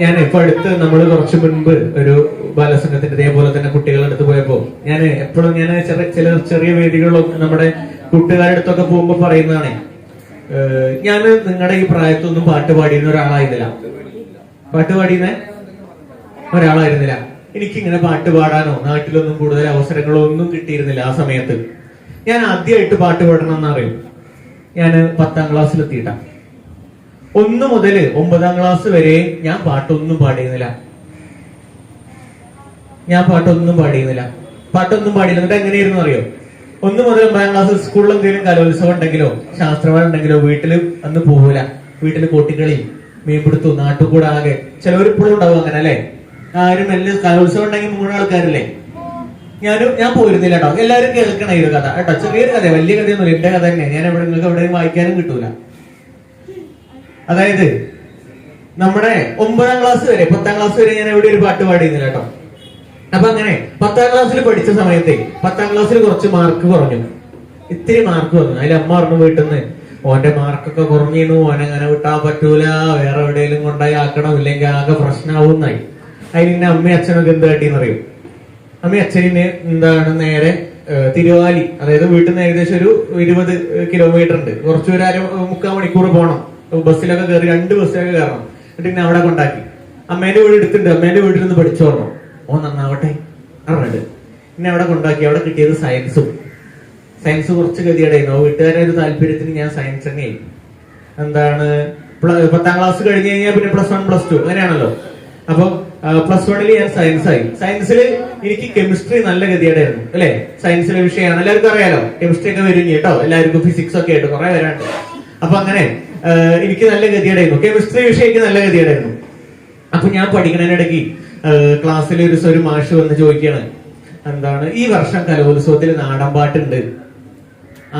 ഞാൻ ഇപ്പൊ അടുത്ത് നമ്മൾ കുറച്ച് മുൻപ് ഒരു ബാലസംഘത്തിന്റെ ഇതേപോലെ തന്നെ കുട്ടികളുടെ അടുത്ത് പോയപ്പോ ഞാൻ എപ്പോഴും ഞാൻ ചെറിയ ചില ചെറിയ വേദികളിലും നമ്മുടെ കൂട്ടുകാരുടെ അടുത്തൊക്കെ പോകുമ്പോ പറയുന്നതാണ് ഞാൻ നിങ്ങളുടെ ഈ പ്രായത്തൊന്നും പാട്ട് പാടിയിരുന്ന ഒരാളായിരുന്നില്ല. പാട്ട് പാടിയുന്ന ഒരാളായിരുന്നില്ല. എനിക്കിങ്ങനെ പാട്ട് പാടാനോ നാട്ടിലൊന്നും കൂടുതൽ അവസരങ്ങളോ ഒന്നും കിട്ടിയിരുന്നില്ല ആ സമയത്ത്. ഞാൻ ആദ്യമായിട്ട് പാട്ട് പാടണം എന്നറിയും. ഞാൻ പത്താം ക്ലാസ്സിലെത്തിയിട്ടാ. ഒന്ന് മുതൽ ഒമ്പതാം ക്ലാസ് വരെ ഞാൻ പാട്ടൊന്നും പാടിയിരുന്നില്ല. ഞാൻ പാട്ടൊന്നും പാടിയിരുന്നില്ല. പാട്ടൊന്നും പാടിയില്ല. എന്നിട്ട് എങ്ങനെയായിരുന്നു അറിയോ? ഒന്ന് മുതൽ ഒമ്പതാം ക്ലാസ് സ്കൂളിൽ എന്തെങ്കിലും കലോത്സവം ഉണ്ടെങ്കിലോ ശാസ്ത്രമേള ഉണ്ടെങ്കിലോ വീട്ടിൽ അന്ന് പോകൂല വീട്ടിൽ കൊട്ടിക്കളി മീൻപിടുത്തു നാട്ടുകൂടെ ആകെ. ചിലവർ ഇപ്പോഴും ഉണ്ടാവും അങ്ങനെ അല്ലെ? ആരും എല്ലാം കലോത്സവം ഉണ്ടെങ്കിൽ മൂന്ന് ആൾക്കാരല്ലേ? ഞാനും ഞാൻ പോയിരുന്നില്ല കേട്ടോ. എല്ലാവരും കേൾക്കണ ഈ കഥ. കേട്ടോ ചെറിയൊരു കഥ വലിയ കഥയൊന്നുമില്ല. എന്റെ കഥ തന്നെ ഞാൻ എവിടെ നിങ്ങൾക്ക് എവിടെയും വായിക്കാനും കിട്ടൂല. അതായത് നമ്മുടെ ഒമ്പതാം ക്ലാസ് വരെ പത്താം ക്ലാസ് വരെ ഞാൻ എവിടെ ഒരു പാട്ട് പാടിയിരുന്നില്ല കേട്ടോ. അപ്പൊ അങ്ങനെ പത്താം ക്ലാസ്സിൽ പഠിച്ച സമയത്ത് പത്താം ക്ലാസ്സിൽ കുറച്ച് മാർക്ക് കുറഞ്ഞു. ഇത്തിരി മാർക്ക് വന്നു അതിൽ അമ്മ പറഞ്ഞു വീട്ടിൽ നിന്ന് ഓന്റെ മാർക്കൊക്കെ കുറഞ്ഞിരുന്നു. ഓൻ അങ്ങനെ വിട്ടാ പറ്റൂല. വേറെ എവിടെയെങ്കിലും കൊണ്ടായി ആക്കണം. ഇല്ലെങ്കിൽ ആകെ പ്രശ്നമാവുന്നായി അതിന് അമ്മയും അച്ഛനൊക്കെ എന്ത് അറിയും അമ്മയും അച്ഛനെ എന്താണ് നേരെ തിരുവാലി. അതായത് വീട്ടിൽ നിന്ന് ഏകദേശം ഒരു ഇരുപത് കിലോമീറ്റർ ഉണ്ട്. കുറച്ചൊരു അര മുക്കാൽ മണിക്കൂർ പോകണം ബസ്സിലൊക്കെ കയറി രണ്ട് ബസ്സിലൊക്കെ കയറണം എന്നിട്ട് പിന്നെ അവിടെ കൊണ്ടാക്കി. അമ്മേന്റെ വീട് എടുത്തിട്ടുണ്ട്. അമ്മേന്റെ വീട്ടിൽ നിന്ന് പഠിച്ചോളണം. ഓ നന്നാവട്ടെ. അറിഞ്ഞിട്ട് പിന്നെ അവിടെ കൊണ്ടാക്കി. അവിടെ കിട്ടിയത് സയൻസും സയൻസ് കുറച്ച് ഗതിയുടെയായിരുന്നു വീട്ടുകാരുടെ ഒരു താല്പര്യത്തിന് ഞാൻ സയൻസ് തന്നെയായി എന്താണ്? പത്താം ക്ലാസ് കഴിഞ്ഞു കഴിഞ്ഞാൽ പിന്നെ പ്ലസ് വൺ പ്ലസ് ടു അങ്ങനെയാണല്ലോ. അപ്പൊ പ്ലസ് വണ്ണിൽ ഞാൻ സയൻസ് ആയി. സയൻസിൽ എനിക്ക് കെമിസ്ട്രി നല്ല ഗതിയടയായിരുന്നു അല്ലെ? സയൻസിലെ വിഷയമാണ്. എല്ലാവർക്കും അറിയാലോ. കെമിസ്ട്രി ഒക്കെ വരും കേട്ടോ. എല്ലാവർക്കും ഫിസിക്സ് ഒക്കെ ആയിട്ട് കുറെ വരാണ്ട് അപ്പൊ അങ്ങനെ എനിക്ക് നല്ല ഗതിയുടെയായിരുന്നു കെമിസ്ട്രി വിഷയം എനിക്ക് നല്ല ഗതിയുടെയായിരുന്നു അപ്പൊ ഞാൻ പഠിക്കണതിനിടയ്ക്ക് ക്ലാസ്സിൽ ഒരു ഒരു മാഷ് വന്ന് ചോദിക്കുകയാണ് എന്താണ് ഈ വർഷം കലോത്സവത്തിൽ നാടൻ പാട്ടുണ്ട്.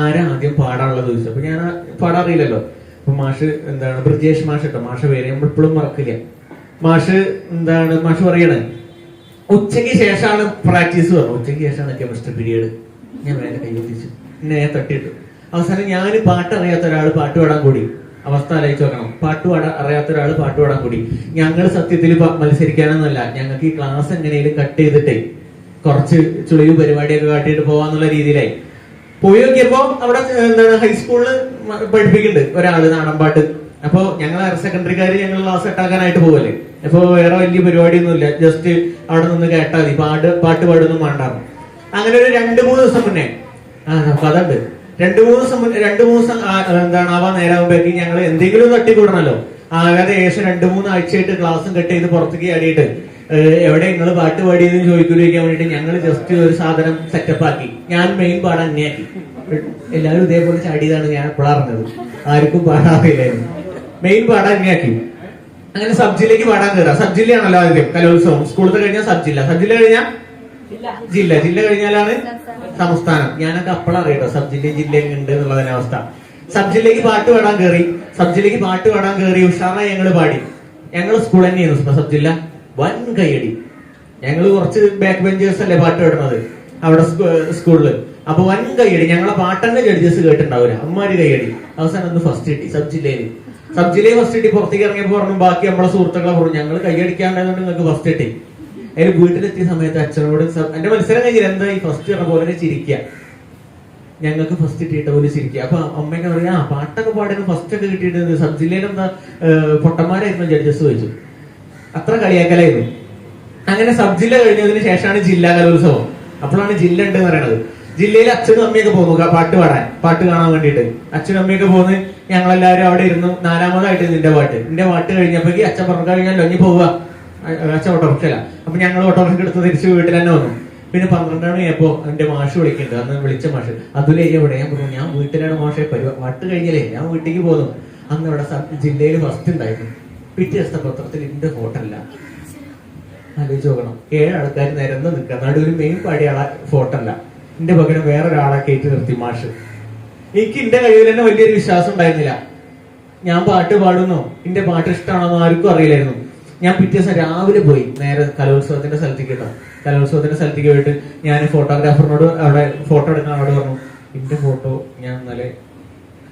ആരാ ആദ്യം പാടാനുള്ളത് ചോദിച്ചു അപ്പൊ ഞാൻ പാടാറിയില്ലല്ലോ അപ്പൊ മാഷ് എന്താണ് ബ്രിജേഷ് മാഷ് കേട്ടോ മാഷ പേര് നമ്മൾ ഇപ്പോഴും മറക്കില്ല. മാഷ് എന്താണ് മാഷ് പറയണേ ഉച്ചയ്ക്ക് ശേഷമാണ് പ്രാക്ടീസ് പറഞ്ഞു. ഉച്ചയ്ക്ക് ശേഷമാണ് കെമിസ്ട്രി പീരീഡ് ഞാൻ വേറെ കൈ എന്നെ നേരെ തട്ടിയിട്ടു. അവസാനം ഞാൻ പാട്ടറിയാത്ത ഒരാൾ പാട്ട് പാടാൻ കൂടി. അവസ്ഥ ആലോചിച്ച് നോക്കണം. പാട്ട് പാടാൻ അറിയാത്ത ഒരാൾ പാട്ട് പാടാൻ കൂടി. ഞങ്ങൾ സത്യത്തിൽ മത്സരിക്കാനൊന്നുമല്ല. ഞങ്ങൾക്ക് ഈ ക്ലാസ് എങ്ങനെയും കട്ട് ചെയ്തിട്ടേ കുറച്ച് ചുളിവ് പരിപാടിയൊക്കെ കാട്ടിയിട്ട് പോവാന്നുള്ള രീതിയിലായി. പോയി നോക്കിയപ്പോ അവിടെ എന്താണ് ഹൈസ്കൂളിൽ പഠിപ്പിക്കുന്നുണ്ട് ഒരാൾ നാടൻപാട്ട്. അപ്പൊ ഞങ്ങൾ ഹയർ സെക്കൻഡറിക്കാര് ഞങ്ങൾ ക്ലാസ് കെട്ടാക്കാനായിട്ട് പോവല്ലേ? അപ്പൊ വേറെ വലിയ പരിപാടിയൊന്നുമില്ല. ജസ്റ്റ് അവിടെ നിന്ന് കേട്ടാൽ മതി. പാട്ട് പാട്ട് പാടൊന്നും വേണ്ടായിരുന്നു അങ്ങനെ ഒരു രണ്ട് മൂന്ന് ദിവസം മുന്നേ. ആ ഉണ്ട് രണ്ട് മൂന്ന് ദിവസം രണ്ട് മൂന്ന് എന്താണ് ആവാൻ നേരാകുമ്പോഴേക്ക് ഞങ്ങൾ എന്തെങ്കിലും തട്ടിക്കൂടണല്ലോ. ആകാതെ ഏകദേശം രണ്ടു മൂന്ന് ആഴ്ചയായിട്ട് ക്ലാസ്സും കട്ട് ചെയ്ത് പുറത്തേക്ക് ആടിയിട്ട് എവിടെ നിങ്ങൾ പാട്ട് പാടിയതെന്ന് ചോദിക്കുന്നിരിക്കാൻ വേണ്ടിയിട്ട് ഞങ്ങൾ ജസ്റ്റ് ഒരു സാധനം സെറ്റപ്പ് ആക്കി. ഞാൻ മെയിൻ പാടാൻ അങ്ങനെയാക്കി എല്ലാവരും ഇതേപോലെ ചാടിയതാണ് ഞാൻ ഇപ്പോൾ ആർക്കും പാടാറില്ലായിരുന്നു. മെയിൻ പാടാൻ അങ്ങനെയാക്കി അങ്ങനെ സബ് ജില്ലയ്ക്ക് പാടാൻ കയറാം സബ് ജില്ലയാണല്ലോ ആദ്യം കലോത്സവം. സ്കൂളിൽ കഴിഞ്ഞാൽ സബ് ജില്ല സബ് ജില്ല. കഴിഞ്ഞാൽ ജില്ല. ജില്ല കഴിഞ്ഞാലാണ്? സംസ്ഥാനം. ഞാനൊക്കെ അപ്പോഴാണ് അറിയട്ടോ സബ് ജില്ലയും ജില്ലയും ഉണ്ട് എന്നുള്ളതിന് അവസ്ഥ. സബ് ജില്ലയ്ക്ക് പാട്ട് പാടാൻ കയറി സബ് ജില്ലയ്ക്ക് പാട്ട് പാടാൻ കയറി ഉഷാറായി ഞങ്ങൾ പാടി. ഞങ്ങൾ സ്കൂൾ തന്നെയായിരുന്നു സബ് ജില്ല വൻ കൈയടി ഞങ്ങൾ കുറച്ച് ബാക്ക് ബെഞ്ചേഴ്സ് അല്ലേ പാട്ട് പാടുന്നത് അവിടെ സ്കൂളിൽ അപ്പൊ വൻ കൈയടി ഞങ്ങളെ പാട്ടന്നെ ജഡ്ജസ് കേട്ടിട്ടുണ്ടാവില്ല അമ്മാര് കൈയടി അവസാനം ഒന്ന് ഫസ്റ്റ് കിട്ടി സബ് ജില്ലയിൽ. സബ് ജില്ലയിൽ ഫസ്റ്റ് കിട്ടി പുറത്തേക്ക് ഇറങ്ങിയപ്പോ പറഞ്ഞു ബാക്കി നമ്മളെ സുഹൃത്തുക്കളെ പറഞ്ഞു ഞങ്ങൾ കൈയടിക്കാണ്ടായതുകൊണ്ട് നിങ്ങൾക്ക് ഫസ്റ്റ് കിട്ടി. അതിന് വീട്ടിലെത്തിയ സമയത്ത് അച്ഛനോട് എന്റെ മത്സരം കഴിഞ്ഞില്ല എന്താ ഈ ഫസ്റ്റ് പോലെ ചിരിക്കുക ഞങ്ങൾക്ക് ഫസ്റ്റ് കിട്ടിയിട്ട് പോലെ ചിരിക്കുക അപ്പൊ അമ്മയൊക്കെ പറയാ ആ പാട്ടൊക്കെ പാടുന്ന ഫസ്റ്റ് ഒക്കെ കിട്ടിയിട്ട് സബ് ജില്ലയിൽ പൊട്ടന്മാരായിരുന്നു ജഡ്ജസ് ചോദിച്ചു. അത്ര കളിയാക്കലായിരുന്നു. അങ്ങനെ സബ് ജില്ല കഴിഞ്ഞതിന് ശേഷമാണ് ജില്ലാ കലോത്സവം. അപ്പോഴാണ് ജില്ല ഉണ്ട് എന്ന് പറയണത്. ജില്ലയിൽ അച്ഛനും അമ്മയൊക്കെ പോകുന്നു പാട്ട് പാടാൻ. പാട്ട് കാണാൻ വേണ്ടിയിട്ട്. അച്ഛനും അമ്മയൊക്കെ പോകുന്നത് ഞങ്ങളെല്ലാവരും അവിടെ ഇരുന്നു. നാലാമതായിട്ട് നിന്റെ പാട്ട്. നിന്റെ പാട്ട് കഴിഞ്ഞപ്പോഴേക്ക് അച്ഛൻ പറഞ്ഞു കഴിഞ്ഞാൽ ഒഞ്ഞി പോവുക. അച്ഛൻ ഓട്ടോറിക്ഷല്ല അപ്പൊ ഞങ്ങൾ ഓട്ടോറിക്ഷ എടുത്ത് തിരിച്ച് വീട്ടിൽ തന്നെ വന്നു. പിന്നെ പന്ത്രണ്ട് മണിയായപ്പോ എന്റെ മാഷ് വിളിക്കുന്നുണ്ട്. അന്ന് വിളിച്ച മാഷ്. അതുലേ എവിടെ? ഞാൻ പറഞ്ഞു ഞാൻ വീട്ടിലാണ് മാഷെ. പരിപാടി വട്ട് കഴിഞ്ഞില്ലേ? ഞാൻ വീട്ടിലേക്ക് പോകുന്നു അന്ന് സബ് ജില്ലയിൽ ഫസ്റ്റ് ഉണ്ടായിരുന്നു. പിറ്റേ ദിവസത്തെ പത്രത്തിൽ എന്റെ ഫോട്ടോ അല്ല. ആലോചിച്ച് നോക്കണം. ഏഴ് ആൾക്കാർ നിരന്ന് നിൽക്കുക. നടുവിൽ മെയിൻ പാടിയാളെ ഫോട്ടോ അല്ല. എന്റെ പകരം വേറൊരാളെ കയറ്റി നിർത്തി മാഷ്. എനിക്ക് എന്റെ കഴിവിൽ തന്നെ വലിയൊരു വിശ്വാസം ഉണ്ടായിരുന്നില്ല. ഞാൻ പാട്ട് പാടുന്നു. എന്റെ പാട്ട് ഇഷ്ടമാണെന്നോ ആർക്കും അറിയില്ലായിരുന്നു. ഞാൻ പിറ്റേ ദിവസം രാവിലെ പോയി. നേരെ കലോത്സവത്തിന്റെ സ്ഥലത്തേക്ക് കേട്ടോ. കലോത്സവത്തിന്റെ സ്ഥലത്തേക്ക് പോയിട്ട് ഞാൻ ഫോട്ടോഗ്രാഫറിനോട് അവിടെ ഫോട്ടോ എടുക്കാൻ അവിടെ പറഞ്ഞു എന്റെ ഫോട്ടോ ഞാൻ ഇന്നലെ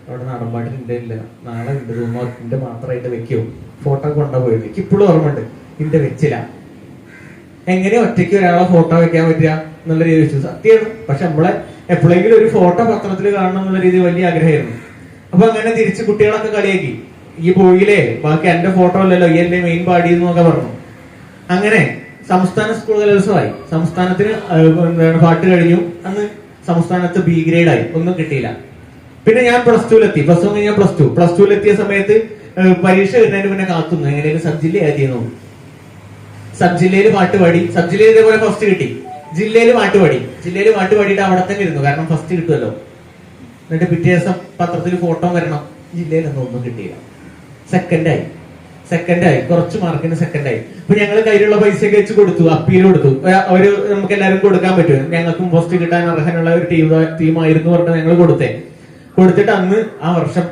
അവിടെ നടമ്പാട്ടിൽ എന്റെ ഇല്ല. നാളെ ഉണ്ട് റൂമോ എന്റെ മാത്രമായിട്ട് വെക്കോ. ഫോട്ടോ കൊണ്ടുപോയത് എനിക്ക് ഇപ്പോഴും ഓർമ്മയുണ്ട്. ഇന്റെ വെച്ചില്ല. എങ്ങനെ ഒറ്റയ്ക്ക് ഒരാളെ ഫോട്ടോ വെക്കാൻ പറ്റുക എന്നുള്ള രീതി വെച്ചു. സത്യമാണ് പക്ഷെ നമ്മളെ എപ്പോഴെങ്കിലും ഒരു ഫോട്ടോ പത്രത്തിൽ കാണണം എന്നുള്ള രീതി വലിയ ആഗ്രഹമായിരുന്നു. അപ്പൊ അങ്ങനെ തിരിച്ച് കുട്ടികളൊക്കെ കളിയാക്കി. ഈ പോയില്ലേ ബാക്കി എന്റെ ഫോട്ടോ അല്ലല്ലോ ഈ എന്റെ മെയിൻ പാടി എന്നൊക്കെ പറഞ്ഞു. അങ്ങനെ സംസ്ഥാന സ്കൂൾ കലോത്സവമായി. സംസ്ഥാനത്തിന് എന്താണ് പാട്ട് കഴിഞ്ഞു. അന്ന് സംസ്ഥാനത്ത് ബി ഗ്രേഡ് ആയി. ഒന്നും കിട്ടിയില്ല. പിന്നെ ഞാൻ പ്ലസ് ടുവിലെത്തി പ്ലസ് വൺ കഴിഞ്ഞാൽ പ്ലസ് ടു പ്ലസ് ടുവിലെത്തിയ സമയത്ത് പരീക്ഷ വരുന്നതിന് പിന്നെ കാത്തുന്നു എങ്ങനെയും സബ് ജില്ല ആയിരുന്നു സബ് ജില്ലയിൽ പാട്ട് പാടി. സബ് ജില്ലയിൽ ഇതേപോലെ ഫസ്റ്റ് കിട്ടി. ജില്ലയിൽ പാട്ട് പാടി. ജില്ലയിൽ പാട്ട് പാടിയിട്ട് അവിടെ തന്നെ ഇരുന്നു. കാരണം ഫസ്റ്റ് കിട്ടുമല്ലോ. എന്നിട്ട് പിറ്റേ ദിവസം പത്രത്തിൽ ഫോട്ടോ വരണം. ജില്ലയിലൊന്നും ഒന്നും കിട്ടിയില്ല. സെക്കൻഡായി സെക്കൻഡായി കുറച്ച് മാർക്കിന് സെക്കൻഡായി അപ്പൊ ഞങ്ങൾ കയ്യിലുള്ള പൈസയൊക്കെ വെച്ച് കൊടുത്തു. അപ്പീൽ കൊടുത്തു. അവർ നമുക്ക് എല്ലാവരും കൊടുക്കാൻ പറ്റും ഞങ്ങൾക്കും പോസ്റ്റ് കിട്ടാൻ അർഹനുള്ള ഒരു ടീം ടീമായിരുന്നു പറഞ്ഞ് ഞങ്ങൾ കൊടുത്തേ. കൊടുത്തിട്ട് അന്ന് ആ വർഷം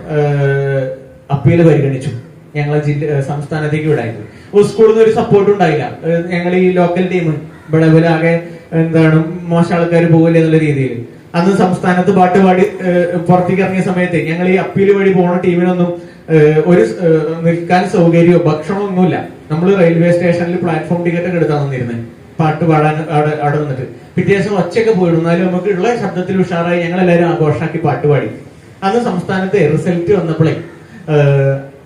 അപ്പീൽ പരിഗണിച്ചു. ഞങ്ങളെ ജില്ല സംസ്ഥാനത്തേക്ക് വിടായിരുന്നു. ഒരു സ്കൂളിൽ നിന്ന് ഒരു സപ്പോർട്ട് ഉണ്ടായില്ല. ഞങ്ങൾ ഈ ലോക്കൽ ടീം ഇവിടെ ആകെ എന്താണ് മോശം ആൾക്കാർ പോകില്ല എന്നുള്ള രീതിയിൽ അന്ന് സംസ്ഥാനത്ത് പാട്ട് പാടി പുറത്തേക്ക് ഇറങ്ങിയ സമയത്ത് ഞങ്ങൾ ഈ അപ്പീൽ വഴി പോണ ടീമിനൊന്നും ഒരു നിൽക്കാൻ സൗകര്യമോ ഭക്ഷണമോ ഒന്നുമില്ല നമ്മൾ റെയിൽവേ സ്റ്റേഷനിൽ പ്ലാറ്റ്ഫോം ടിക്കറ്റ് ഒക്കെ എടുത്താൽ വന്നിരുന്നത് പാട്ട് പാടാൻ അവിടെ അവിടെ നിന്നിട്ട്. പിറ്റേ ദിവസം ഒച്ചയൊക്കെ പോയിടുന്നാലും നമുക്ക് ഉള്ള ശബ്ദത്തിൽ ഉഷാറായി ഞങ്ങൾ എല്ലാവരും ആഘോഷമാക്കി പാട്ട് പാടി. അന്ന് സംസ്ഥാനത്തെ റിസൾട്ട് വന്നപ്പോഴേ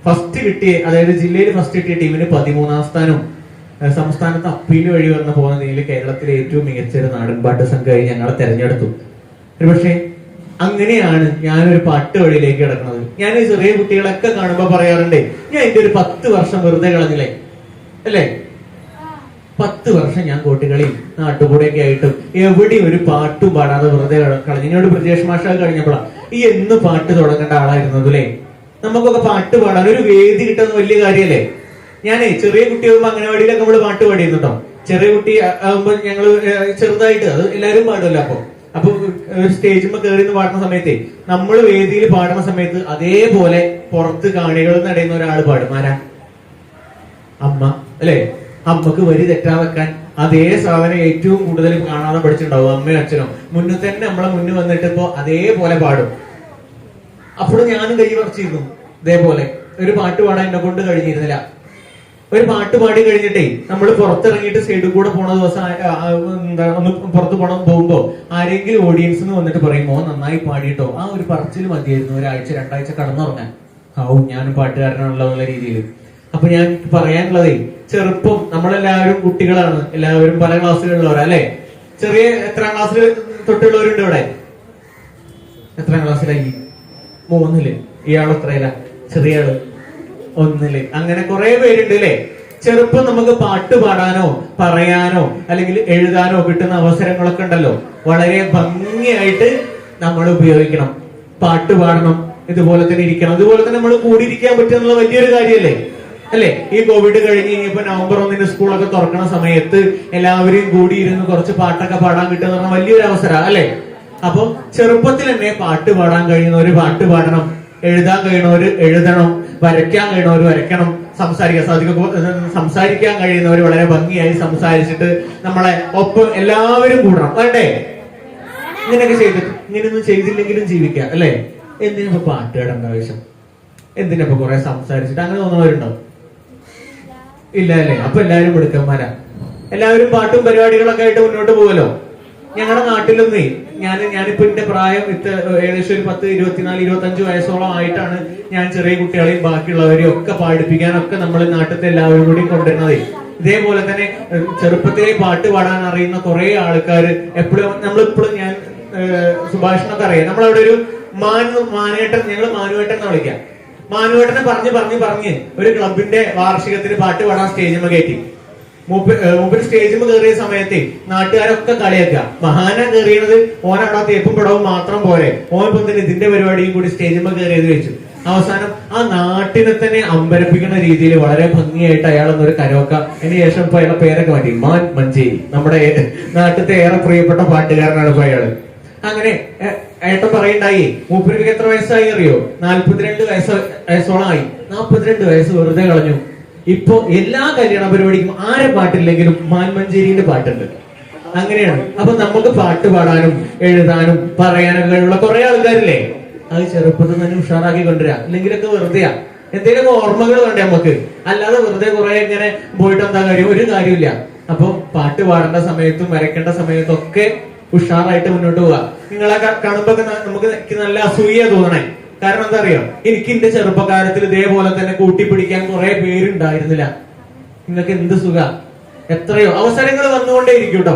ഫസ്റ്റ് കിട്ടിയ അതായത് ജില്ലയിൽ ഫസ്റ്റ് കിട്ടിയ ടീമിന് പതിമൂന്നാം സ്ഥാനവും സംസ്ഥാനത്ത് അപ്പീൽ വഴി വന്ന പോകുന്ന രീതിയിൽ കേരളത്തിലെ ഏറ്റവും മികച്ച ഒരു നാടൻ പാട്ട് സംഘമായി ഞങ്ങളെ തെരഞ്ഞെടുത്തു. ഒരു പക്ഷേ അങ്ങനെയാണ് ഞാനൊരു പാട്ട് വഴിയിലേക്ക് കിടക്കുന്നത്. ഞാൻ ഈ ചെറിയ കുട്ടികളൊക്കെ കാണുമ്പോൾ പറയാറുണ്ട് ഞാൻ എന്റെ ഒരു പത്ത് വർഷം വെറുതെ കളഞ്ഞില്ലേ? അല്ലേ? പത്ത് വർഷം ഞാൻ കോട്ടുകളി നാട്ടുകൂടെയൊക്കെ ആയിട്ടും എവിടെയും ഒരു പാട്ടും പാടാതെ വെറുതെ കള- കളഞ്ഞു. എന്നോട് ബ്രിജേഷ് മാഷ കഴിഞ്ഞപ്പോഴാണ് ഈ എന്ന് പാട്ട് തുടങ്ങേണ്ട ആളായിരുന്നത് അല്ലേ നമുക്കൊക്കെ പാട്ട് പാടാൻ ഒരു വേദി കിട്ടുന്ന വലിയ കാര്യല്ലേ? ഞാനേ ചെറിയ കുട്ടിയാകുമ്പോ അംഗനവാടിയിലൊക്കെ നമ്മൾ പാട്ട് പാടിയിരുന്നു കേട്ടോ ചെറിയ കുട്ടി ആകുമ്പോ ഞങ്ങൾ ചെറുതായിട്ട് അത് എല്ലാവരും പാടുമല്ലോ അപ്പൊ. അപ്പൊ സ്റ്റേജിൽ കയറി പാടുന്ന സമയത്തെ നമ്മൾ വേദിയിൽ പാടുന്ന സമയത്ത് അതേപോലെ പുറത്ത് കാണികളിൽ നടയുന്ന ഒരാൾ പാടും. ആരാ? അമ്മ. അല്ലെ? അമ്മയ്ക്ക് വരി തെറ്റാ വെക്കാൻ അതേ സാധനം ഏറ്റവും കൂടുതൽ കാണാതെ പഠിച്ചിട്ടുണ്ടാവും അമ്മയും അച്ഛനും. മുന്നിൽ തന്നെ നമ്മളെ മുന്നിൽ വന്നിട്ട് ഇപ്പോ അതേപോലെ പാടും. അപ്പോഴും ഞാനും കൈ പറിച്ചിരുന്നു ഇതേപോലെ. ഒരു പാട്ട് പാടാൻ എന്നെ കൊണ്ട് കഴിഞ്ഞിരുന്നില്ല. ഒരു പാട്ട് പാടി കഴിഞ്ഞിട്ടേ നമ്മൾ പുറത്തിറങ്ങിയിട്ട് സൈഡിൽ കൂടെ പോണ ദിവസം ഒന്ന് പുറത്ത് പോണം പോകുമ്പോ ആരെങ്കിലും ഓഡിയൻസ് വന്നിട്ട് പറയും മോൻ നന്നായി പാടിയിട്ടോ ആ ഒരു പറച്ചിൽ മതിയായിരുന്നു ഒരാഴ്ച രണ്ടാഴ്ച കടന്നുറങ്ങാൻ. ആവും ഞാനും പാട്ടുകാരനാണല്ലോ എന്നുള്ള രീതിയിൽ അപ്പൊ ഞാൻ പറയാനുള്ളതേ ചെറുപ്പം നമ്മളെല്ലാവരും കുട്ടികളാണ്. എല്ലാവരും പല ക്ലാസ്സിലുള്ളവരാ അല്ലെ? ചെറിയ എത്രാം ക്ലാസ്സിൽ തൊട്ടുള്ളവരുണ്ട് ഇവിടെ? എത്രാം ക്ലാസ്സിലായി? മൂന്നിൽ. ഇയാൾ ചെറിയ ആൾ. ഒന്നിൽ. അങ്ങനെ കുറെ പേരുണ്ട് അല്ലേ ചെറുപ്പം നമുക്ക് പാട്ട് പാടാനോ പറയാനോ അല്ലെങ്കിൽ എഴുതാനോ കിട്ടുന്ന അവസരങ്ങളൊക്കെ ഉണ്ടല്ലോ. വളരെ ഭംഗിയായിട്ട് നമ്മൾ ഉപയോഗിക്കണം. പാട്ട് പാടണം. ഇതുപോലെ തന്നെ ഇരിക്കണം. അതുപോലെ തന്നെ നമ്മൾ കൂടിയിരിക്കാൻ പറ്റുന്ന വലിയൊരു കാര്യമല്ലേ അല്ലെ? ഈ കോവിഡ് കഴിഞ്ഞ് ഇനിയിപ്പോ നവംബർ ഒന്നിന് സ്കൂളൊക്കെ തുറക്കണ സമയത്ത് എല്ലാവരെയും കൂടിയിരുന്ന് കുറച്ച് പാട്ടൊക്കെ പാടാൻ കിട്ടുക എന്ന് പറഞ്ഞാൽ വലിയൊരു അവസരം അല്ലെ? അപ്പൊ ചെറുപ്പത്തിൽ തന്നെ പാട്ട് പാടാൻ കഴിയുന്നവര് പാട്ട് പാടണം. എഴുതാൻ കഴിയണവര് എഴുതണം. വരയ്ക്കാൻ കഴിയുന്നവർ വരയ്ക്കണം സംസാരിക്കാൻ സാധിക്കും. സംസാരിക്കാൻ കഴിയുന്നവർ വളരെ ഭംഗിയായി സംസാരിച്ചിട്ട് നമ്മളെ ഒപ്പ് എല്ലാവരും കൂടണം. വേണ്ടേ? ഇങ്ങനെയൊക്കെ ചെയ്തിട്ട് ഇങ്ങനെയൊന്നും ചെയ്തില്ലെങ്കിലും ജീവിക്കാം അല്ലേ? എന്തിനപ്പോ പാട്ട് കേടേണ്ട ആവശ്യം? എന്തിനപ്പോ കുറെ സംസാരിച്ചിട്ട് അങ്ങനെ തോന്നുന്നവരുണ്ടോ? ഇല്ല അല്ലേ? അപ്പൊ എല്ലാവരും മിടുക്കന്മാരാ. എല്ലാവരും പാട്ടും പരിപാടികളൊക്കെ ആയിട്ട് മുന്നോട്ട് പോകുമല്ലോ ഞങ്ങളുടെ നാട്ടിലൊന്നേ ഞാൻ ഞാനിപ്പോ എന്റെ പ്രായം ഇത്ര ഏകദേശം ഒരു പത്ത് ഇരുപത്തിനാല് ഇരുപത്തി അഞ്ച് വയസ്സോളം ആയിട്ടാണ് ഞാൻ ചെറിയ കുട്ടികളെയും ബാക്കിയുള്ളവരെയും ഒക്കെ പാടിപ്പിക്കാനൊക്കെ നമ്മൾ നാട്ടിലത്തെ എല്ലാവരും കൂടി കൊണ്ടുവരുന്നതേ. ഇതേപോലെ തന്നെ ചെറുപ്പത്തിലെ പാട്ട് പാടാൻ അറിയുന്ന കുറെ ആൾക്കാർ എപ്പോഴും നമ്മളിപ്പോഴും ഞാൻ സുഭാഷണത്തെ അറിയാം. നമ്മളവിടെ ഒരു മാൻ മാനേട്ടൻ ഞങ്ങൾ മാനുവേട്ടൻ എന്ന് വിളിക്കാം. മാനുവേട്ടനെ പറഞ്ഞ് പറഞ്ഞ് പറഞ്ഞ് ഒരു ക്ലബിന്റെ വാർഷികത്തിന് പാട്ട് പാടാൻ സ്റ്റേജിൽ കയറ്റി. മൂപ്പര് സ്റ്റേജിൽ കയറിയ സമയത്ത് നാട്ടുകാരൊക്കെ കളിയാക്കുക. മഹാന കയറിയത് ഓൻ അവിടെ തേപ്പും പടവും മാത്രം പോരെ. ഓൻ ഇപ്പൊ തന്നെ ഇതിന്റെ പരിപാടിയും കൂടി സ്റ്റേജിൽ കയറിയത് വെച്ചു അവസാനം ആ നാട്ടിനെ തന്നെ അമ്പരപ്പിക്കുന്ന രീതിയിൽ വളരെ ഭംഗിയായിട്ട് അയാൾ എന്നൊരു കരോക്ക. അതിന് ശേഷം ഇപ്പൊ അയാളെ പേരൊക്കെ മാറ്റി. മാൻ മഞ്ചേരി. നമ്മുടെ നാട്ടിലത്തെ ഏറെ പ്രിയപ്പെട്ട പാട്ടുകാരനാണ് ഇപ്പൊ അയാൾ. അങ്ങനെ ഏട്ടൻ പറയണ്ടായി മൂപ്പർക്ക് എത്ര വയസ്സായി അറിയോ? നാല്പത്തിരണ്ട് വയസ്സ് വയസ്സോളായി നാൽപ്പത്തിരണ്ട് വയസ്സ് വെറുതെ കളഞ്ഞു. ഇപ്പൊ എല്ലാ കല്യാണ പരിപാടിക്കും ആരെ പാട്ടില്ലെങ്കിലും മാൻമഞ്ചേരിന്റെ പാട്ടുണ്ട്. അങ്ങനെയാണ്. അപ്പൊ നമുക്ക് പാട്ട് പാടാനും എഴുതാനും പറയാനും കഴിവുള്ള കുറെ ആൾക്കാരില്ലേ? അത് ചെറുപ്പത്തിൽ തന്നെ ഉഷാറാക്കി കൊണ്ടുവരാ. ഇല്ലെങ്കിലൊക്കെ വെറുതെയാ. എന്തെങ്കിലും ഓർമ്മകൾ വേണ്ടേ നമുക്ക്? അല്ലാതെ വെറുതെ കുറെ ഇങ്ങനെ പോയിട്ട് എന്താ കാര്യം? ഒരു കാര്യമില്ല അപ്പൊ പാട്ട് പാടേണ്ട സമയത്തും വരയ്ക്കേണ്ട സമയത്തും ഒക്കെ ഉഷാറായിട്ട് മുന്നോട്ട് പോവാ. നിങ്ങളെ കാണുമ്പോ നമുക്ക് നല്ല അസൂയ തോന്നണേ. കാരണം എന്താ അറിയോ? എനിക്ക് എന്റെ ചെറുപ്പകാലത്തിൽ ഇതേപോലെ തന്നെ കൂട്ടിപ്പിടിക്കാൻ കുറെ പേരുണ്ടായിരുന്നില്ല. നിങ്ങൾക്ക് എന്ത് സുഖ? എത്രയോ അവസരങ്ങൾ വന്നുകൊണ്ടേ ഇരിക്കും കേട്ടോ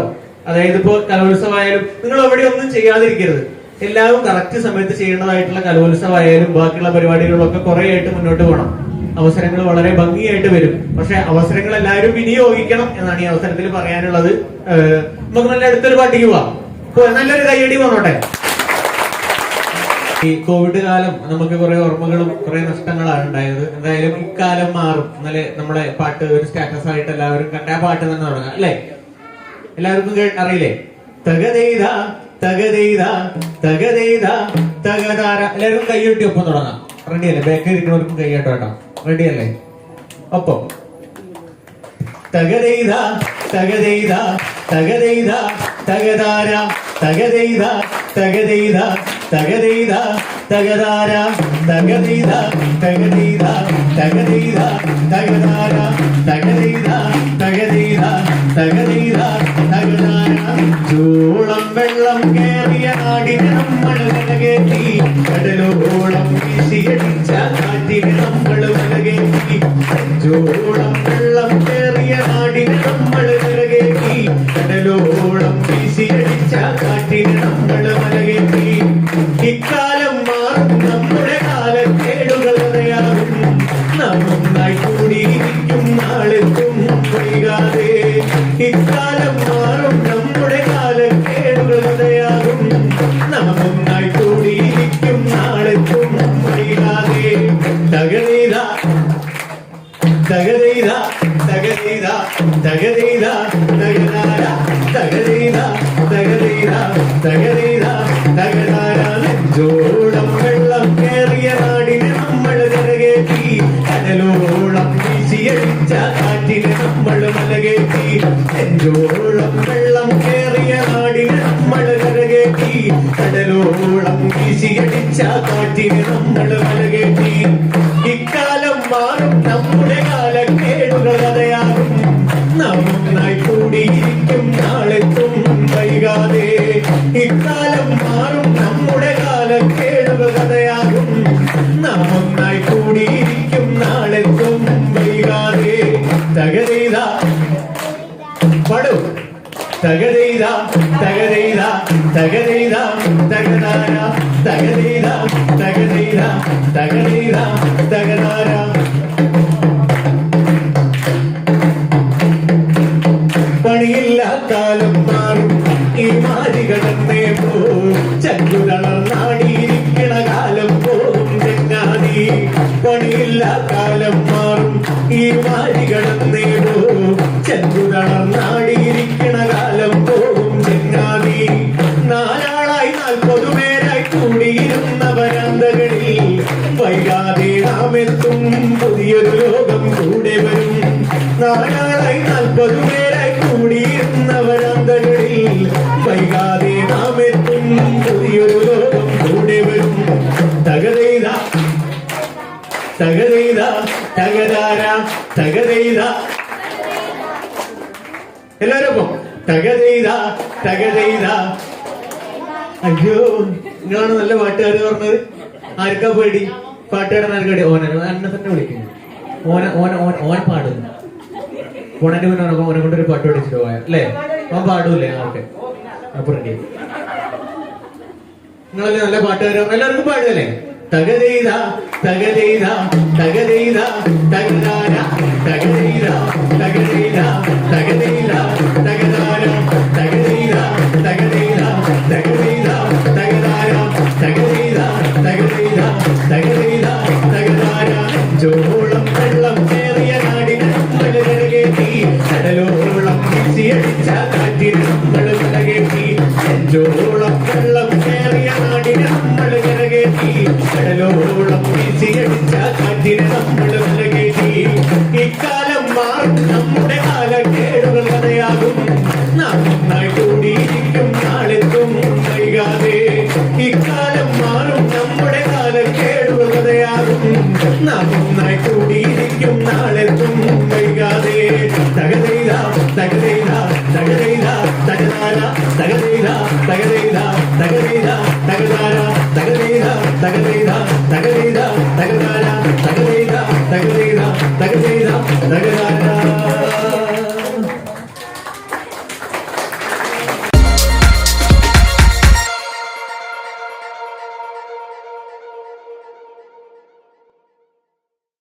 അതായത് ഇപ്പോ കലോത്സവമായാലും നിങ്ങൾ എവിടെ ഒന്നും ചെയ്യാതിരിക്കരുത്. എല്ലാവരും കറക്റ്റ് സമയത്ത് ചെയ്യേണ്ടതായിട്ടുള്ള കലോത്സവമായാലും ബാക്കിയുള്ള പരിപാടികളൊക്കെ കുറെ ആയിട്ട് മുന്നോട്ട് പോകണം അവസരങ്ങൾ വളരെ ഭംഗിയായിട്ട് വരും. പക്ഷെ അവസരങ്ങൾ എല്ലാവരും വിനിയോഗിക്കണം എന്നാണ് ഈ അവസരത്തിൽ പറയാനുള്ളത്. നമുക്ക് നല്ല അടുത്തൊരു പാട്ടിക്ക് പോവാം. നല്ലൊരു കൈയടി വന്നോട്ടെ. ഈ കോവിഡ് കാലം നമുക്ക് കുറെ ഓർമ്മകളും കുറെ നഷ്ടങ്ങളാണ് ഉണ്ടായത്. എന്തായാലും ഇക്കാലം മാറും. ഇന്നലെ നമ്മളെ പാട്ട് ഒരു സ്റ്റാറ്റസ് ആയിട്ട് എല്ലാവരും കണ്ട പാട്ട് തന്നെ തുടങ്ങാം അല്ലേ? എല്ലാവർക്കും അറിയില്ലേ? തകതെയ്ത തകതെയ്ത തകതെയ്ത തകതാര. എല്ലാവർക്കും കൈയൊട്ടി ഒപ്പം തുടങ്ങാം. റെഡി അല്ലേ? ബാക്കിൽ ഇരിക്കുന്നവർക്കും കൈയ്യട്ടോ കേട്ടോ റെഡി അല്ലേ? ഒപ്പം. തകതെയ്ത തകതെയ്ത തകതെയ്ത തകതാര. തകതെയ്ത തകതെയ്ത തകതീത തകതാര തകതീത തകതീത തകതീത തകതാര തകതീത തകതീത തകതീത തകതാര. ചൂളം വെള്ളം കേറിയ നാടിന് നമ്മൾ കരകേറ്റി കടലോളം വീശിയടിച്ച കാറ്റിന് നമ്മൾ കരകേറ്റി ചൂളം വെള്ളം കേറിയ നാടിന് നമ്മൾ കരകേറ്റി തകതീത തകതീത തകതാര തകതീത തകതീത തകതീത തകതാര വെള്ളം കേറിയ നാടിന് നമ്മൾ കരകേറ്റി. കടലോളം വീശിയടിച്ച കാറ്റിന് നമ്മൾ മലകേറ്റി. നെഞ്ചോളം വെള്ളം കേറിയ നാടിന് നമ്മൾ കരകേറ്റി. കടലോളം വീശിയടിച്ച കാറ്റിന് നമ്മൾ മലകേറ്റി. തകതീത തകതീത തകതീത തകതാര തകതീത തകതീത തകതീത നാലാളായി നാൽപ്പത് പേരായി കൂടിയിരുന്ന വരാന്തകളിൽ വൈകാതെ നാം എത്തും പുതിയൊരു ലോകം കൂടെ വരും. തകതെയ്ത തകതെയ്ത തകതാര തകതെയ്ത. എല്ലാരും തകതെയ്ത തകതീത അയ്യോ നിങ്ങളാണ് നല്ല പാട്ടുകാർ പറഞ്ഞത്. ആർക്കാ പേടി? പാട്ടുകാരൻ ആർക്കടി ഓനെ തന്നെ വിളിക്കുന്നു. ഓന ഓന ഓൻ ഓൻ പാടുന്നു. ഓണന്റെ മുന്നേ ഓനെ ഓനെ കൊണ്ടൊരു പാട്ട് പഠിച്ചിട്ട് പോയ. അല്ലേ? ഓൻ പാടൂല്ലേ? ഓക്കെ. അപ്പൊ റെഡി നിങ്ങളല്ലേ നല്ല പാട്ടുകാർ എല്ലാവർക്കും പാടുകല്ലേ തകതീത തകതീത തകതീത തകതാര തകതീത തകതീത തകതീത തകതീത